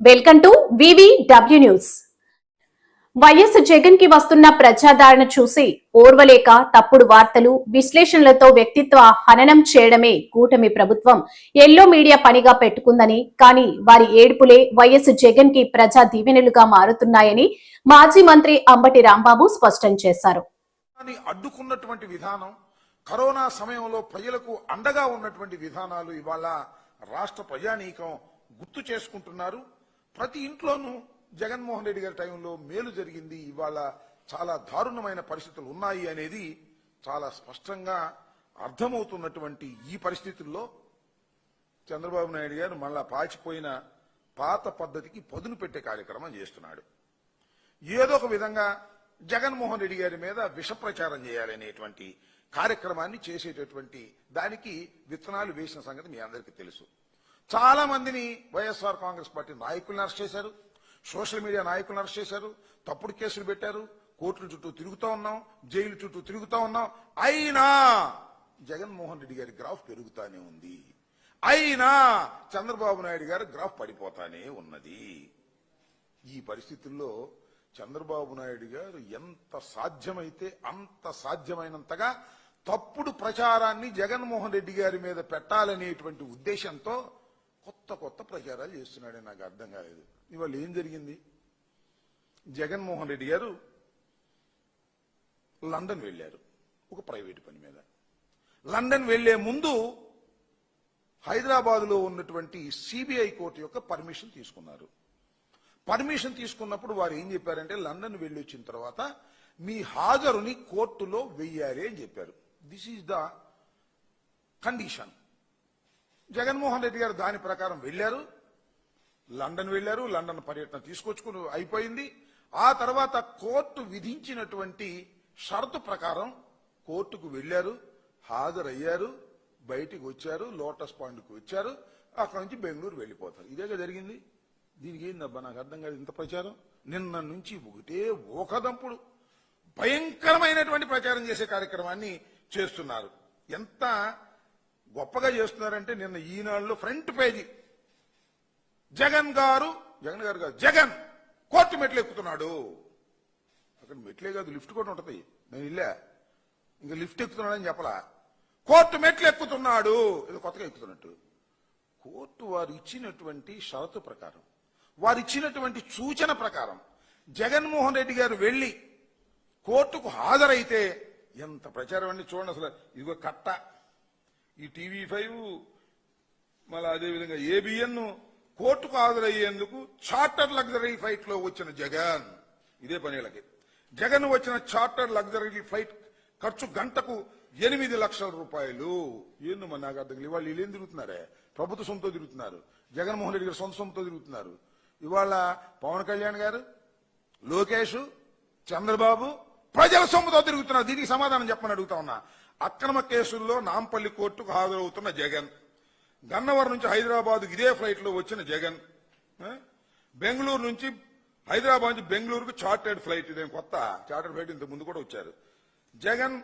Welcome to VV W news YS జగన్కి వస్తున్న ప్రజాదరణ చూసి ఓర్వలేక తప్పుడు వార్తలు విశ్లేషణలతో వ్యక్తిత్వ హననం చేయడమే కూటమి ప్రభుత్వం. ఎల్లో మీడియా పనిగా పెట్టుకుందని కానీ వారి ఏడుపులే వైఎస్ జగన్కి ప్రజా దీవెనలుగా మారుతున్నాయని మాజీ మంత్రి అంబటి రాంబాబు స్పష్టం చేశారు. అడ్డుకున్నటువంటి విధానం కరోనా సమయంలో ప్రజలకు అండగా ఉన్నటువంటి విధానాలు ఇవాళ రాష్ట్ర ప్రజానీకం గుర్తు చేసుకుంటున్నారు. ప్రతి ఇంట్లోనూ జగన్మోహన్ రెడ్డి గారి టైంలో మేలు జరిగింది ఇవాళ చాలా దారుణమైన పరిస్థితులు ఉన్నాయి అనేది చాలా స్పష్టంగా అర్థమవుతున్నటువంటి ఈ పరిస్థితుల్లో చంద్రబాబు నాయుడు గారు మళ్ళా పాచిపోయిన పాత పద్ధతికి పదును పెట్టే కార్యక్రమం చేస్తున్నాడు. ఏదో ఒక విధంగా జగన్మోహన్ రెడ్డి గారి మీద విష ప్రచారం చేయాలనేటువంటి కార్యక్రమాన్ని చేసేటటువంటి దానికి విత్తనాలు వేసిన సంగతి మీ అందరికీ తెలుసు. చాలా మందిని వైఎస్ఆర్ కాంగ్రెస్ పార్టీ నాయకులను అరెస్ట్ చేశారు. సోషల్ మీడియా నాయకులను అరెస్ట్ చేశారు. తప్పుడు కేసులు పెట్టారు. కోర్టుల చుట్టూ తిరుగుతూ ఉన్నాం. జైలు చుట్టూ తిరుగుతూ ఉన్నాం. అయినా జగన్మోహన్ రెడ్డి గారి గ్రాఫ్ పెరుగుతానే ఉంది. అయినా చంద్రబాబు నాయుడు గారి గ్రాఫ్ పడిపోతానే ఉన్నది. ఈ పరిస్థితుల్లో చంద్రబాబు నాయుడు గారు ఎంత సాధ్యమైతే అంత సాధ్యమైనంతగా తప్పుడు ప్రచారాన్ని జగన్మోహన్ రెడ్డి గారి మీద పెట్టాలనేటువంటి ఉద్దేశంతో కొత్త కొత్త ప్రచారాలు చేస్తున్నాడని నాకు అర్థం కాలేదు. ఇవాళ ఏం జరిగింది? జగన్మోహన్ రెడ్డి గారు లండన్ వెళ్ళారు ఒక ప్రైవేటు పని మీద. లండన్ వెళ్ళే ముందు హైదరాబాద్లో ఉన్నటువంటి సిబిఐ కోర్టు యొక్క పర్మిషన్ తీసుకున్నారు. పర్మిషన్ తీసుకున్నప్పుడు వారు ఏం చెప్పారంటే లండన్ వెళ్ళి వచ్చిన తర్వాత మీ హాజరుని కోర్టులో వెయ్యాలి అని చెప్పారు. This is the condition Jaganmohan Reddy గారు దాని ప్రకారం వెళ్ళారు. లండన్ వెళ్ళారు లండన్ పర్యటన తీసుకొచ్చుకుని అయిపోయింది. ఆ తర్వాత కోర్టు విధించినటువంటి షరతు ప్రకారం కోర్టుకు వెళ్ళారు హాజరయ్యారు బయటికి వచ్చారు లోటస్ పాయింట్కి వచ్చారు. అక్కడ నుంచి బెంగళూరు వెళ్ళిపోతారు. ఇదేగా జరిగింది. దీనికి ఏందబ్బా నాకు అర్థం కాదు ఇంత ప్రచారం? నిన్న నుంచి ఒకటే ఓకదంపుడు భయంకరమైనటువంటి ప్రచారం చేసే కార్యక్రమాన్ని చేస్తున్నారు. ఎంత గొప్పగా చేస్తున్నారంటే నిన్న ఈనాడులో ఫ్రంట్ పేజీ. జగన్ గారు జగన్ గారు కాదు జగన్ కోర్టు మెట్లు ఎక్కుతున్నాడు. అక్కడ మెట్లే కాదు లిఫ్ట్ కూడా ఉంటుంది. నేను ఇల్లే ఇంకా లిఫ్ట్ ఎక్కుతున్నాడని చెప్పలా. కోర్టు మెట్లు ఎక్కుతున్నాడు. ఇది కొత్తగా ఎక్కుతున్నట్టు. కోర్టు వారు ఇచ్చినటువంటి షరతు ప్రకారం వారు ఇచ్చినటువంటి సూచన ప్రకారం జగన్మోహన్ రెడ్డి గారు వెళ్ళి కోర్టుకు హాజరైతే ఎంత ప్రచారం అండి చూడండి అసలు. ఇదిగో కట్ట. ఈ టీవీ ఫైవ్ మళ్ళీ అదేవిధంగా ఏబిఎన్ కోర్టుకు హాజరయ్యేందుకు చార్టర్ లగ్జరీ ఫ్లైట్లో వచ్చిన జగన్. ఇదే పనేళ్ళకి. జగన్ వచ్చిన చార్టర్ లగ్జరీ ఫ్లైట్ ఖర్చు గంటకు ఎనిమిది లక్షల రూపాయలు. ఏంది మరి నాకు అర్థం ఇవాళ వీళ్ళు ఏం తిరుగుతున్నారే? ప్రభుత్వ సొంతతో తిరుగుతున్నారు. జగన్మోహన్ రెడ్డి గారు సొంత సొంతతో తిరుగుతున్నారు. ఇవాళ పవన్ కళ్యాణ్ గారు లోకేష్ చంద్రబాబు ప్రజల సొమ్ముతో తిరుగుతున్నారు. దీనికి సమాధానం చెప్పమని అడుగుతా ఉన్నా. అక్రమ కేసుల్లో నాంపల్లి కోర్టుకు హాజరవుతున్న జగన్. గన్నవరం నుంచి హైదరాబాద్ ఇదే ఫ్లైట్లో వచ్చిన జగన్. బెంగళూరు నుంచి హైదరాబాద్ నుంచి బెంగళూరుకు చార్టెడ్ ఫ్లైట్. ఇదేం కొత్త? చార్టెడ్ ఫ్లైట్ ఇంత ముందు కూడా వచ్చారు. జగన్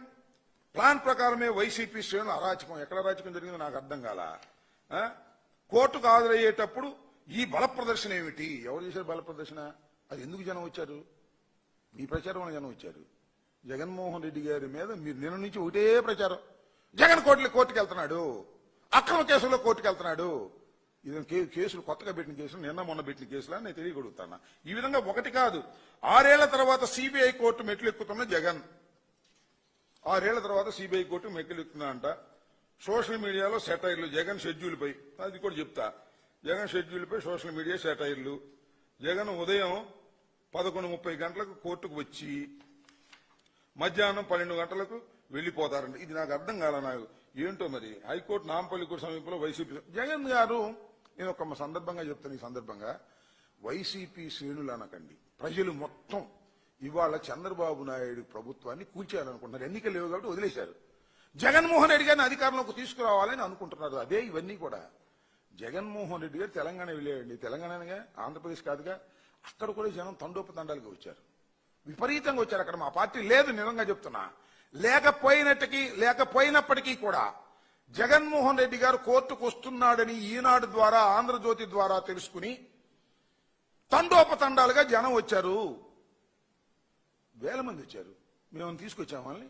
ప్లాన్ ప్రకారమే వైసీపీ శ్రేణులు అరాచకం. ఎక్కడ అరాచకం జరిగిందో నాకు అర్థం కాల. కోర్టుకు హాజరయ్యేటప్పుడు ఈ బల ప్రదర్శన ఏమిటి? ఎవరు చేశారు బల ప్రదర్శన? అది ఎందుకు జనం వచ్చారు? మీ ప్రచారం జనం వచ్చారు. జగన్మోహన్ రెడ్డి గారి మీద మీరు నిన్న నుంచి ఒకటే ప్రచారం. జగన్ కోర్టులో కోర్టుకు వెళ్తున్నాడు అక్రమ కేసుల్లో కోర్టుకు వెళ్తున్నాడు ఇది కేసులు కొత్తగా పెట్టిన కేసులు నిన్న మొన్న పెట్టిన కేసులు అని నేను తెలియగలుగుతాను ఈ విధంగా ఒకటి కాదు. ఆరేళ్ళ తర్వాత సిబిఐ కోర్టు మెట్లు ఎక్కుతున్న జగన్. ఆరేళ్ళ తర్వాత సిబిఐ కోర్టు మెట్లు ఎక్కుతుందంట సోషల్ మీడియాలో సెటైర్లు. జగన్ షెడ్యూల్ పై అది కూడా చెప్తా. జగన్ షెడ్యూల్ పై సోషల్ మీడియా సెటైర్లు. జగన్ ఉదయం పదకొండు ముప్పై గంటలకు కోర్టుకు వచ్చి మధ్యాహ్నం పన్నెండు గంటలకు వెళ్ళిపోతారండి ఇది నాకు అర్థం కాల నాకు. ఏంటో మరి? హైకోర్టు నాంపల్లి సమీపంలో వైసీపీ జగన్ గారు నేను ఒక సందర్భంగా చెప్తాను ఈ సందర్భంగా. వైసీపీ శ్రేణులు అనకండి. ప్రజలు మొత్తం ఇవాళ చంద్రబాబు నాయుడు ప్రభుత్వాన్ని కూల్చేయాలనుకుంటున్నారు. ఎన్నికలు లేవు కాబట్టి వదిలేశారు. జగన్మోహన్ రెడ్డి గారిని అధికారంలోకి తీసుకురావాలని అనుకుంటున్నారు. అదే ఇవన్నీ కూడా. జగన్మోహన్ రెడ్డి గారు తెలంగాణ వెళ్ళాడండి. తెలంగాణగా ఆంధ్రప్రదేశ్ కాదుగా అక్కడ కూడా జనం తండోపతండాలుగా వచ్చారు. విపరీతంగా వచ్చారు అక్కడ మా పార్టీ. లేదు నిజంగా చెప్తున్నా. లేకపోయినట్టుకి లేకపోయినప్పటికీ కూడా జగన్మోహన్ రెడ్డి గారు కోర్టుకు వస్తున్నాడని ఈనాడు ద్వారా ఆంధ్రజ్యోతి ద్వారా తెలుసుకుని తండోపతండాలుగా జనం వచ్చారు. వేల మంది వచ్చారు. మేమన్నా తీసుకొచ్చామా వాళ్ళని?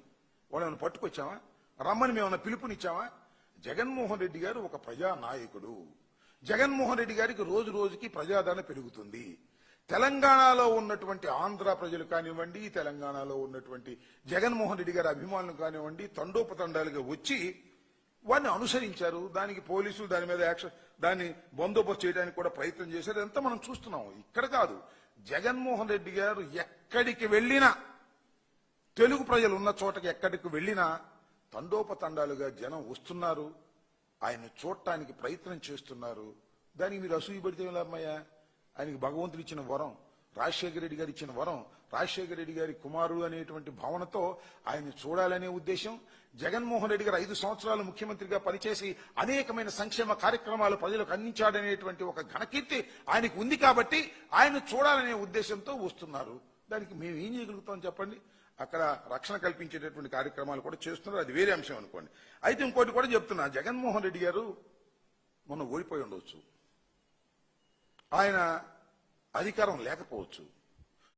వాళ్ళని పట్టుకొచ్చామా? రమ్మని మేమన్నా పిలుపునిచ్చామా? జగన్మోహన్ రెడ్డి గారు ఒక ప్రజా నాయకుడు జగన్మోహన్ రెడ్డి గారికి రోజు రోజుకి ప్రజాదరణ పెరుగుతుంది. తెలంగాణలో ఉన్నటువంటి ఆంధ్ర ప్రజలు కానివ్వండి తెలంగాణలో ఉన్నటువంటి జగన్మోహన్ రెడ్డి గారి అభిమానులు కానివ్వండి తండోపతండాలుగా వచ్చి వారిని అనుసరించారు. దానికి పోలీసులు దాని మీద యాక్షన్ దాన్ని బందోబస్తు చేయడానికి కూడా ప్రయత్నం చేశారు. ఎంత మనం చూస్తున్నాం. ఇక్కడ కాదు జగన్మోహన్ రెడ్డి గారు ఎక్కడికి వెళ్ళినా తెలుగు ప్రజలు ఉన్న చోటకి ఎక్కడికి వెళ్ళినా తండోపతండాలుగా జనం వస్తున్నారు. ఆయన చూడటానికి ప్రయత్నం చేస్తున్నారు. దానికి మీరు అసూయపడితే లాభమయ్యా ఆయనకి భగవంతుడు ఇచ్చిన వరం రాజశేఖర రెడ్డి గారు ఇచ్చిన వరం రాజశేఖర రెడ్డి గారి కుమారుడు అనేటువంటి భావనతో ఆయన చూడాలనే ఉద్దేశం. జగన్మోహన్ రెడ్డి గారు ఐదు సంవత్సరాలు ముఖ్యమంత్రిగా పనిచేసి అనేకమైన సంక్షేమ కార్యక్రమాలు ప్రజలకు అందించాడనేటువంటి ఒక ఘనకీర్తి ఆయనకు ఉంది కాబట్టి ఆయన చూడాలనే ఉద్దేశంతో వస్తున్నారు. దానికి మేము ఏం చేయగలుగుతాం చెప్పండి? అక్కడ రక్షణ కల్పించేటటువంటి కార్యక్రమాలు కూడా చేస్తున్నారు. అది వేరే అంశం అనుకోండి. అయితే ఇంకోటి కూడా చెప్తున్నా. జగన్మోహన్ రెడ్డి గారు మొన్న ఓడిపోయి ఉండవచ్చు ఆయన అధికారం లేకపోవచ్చు.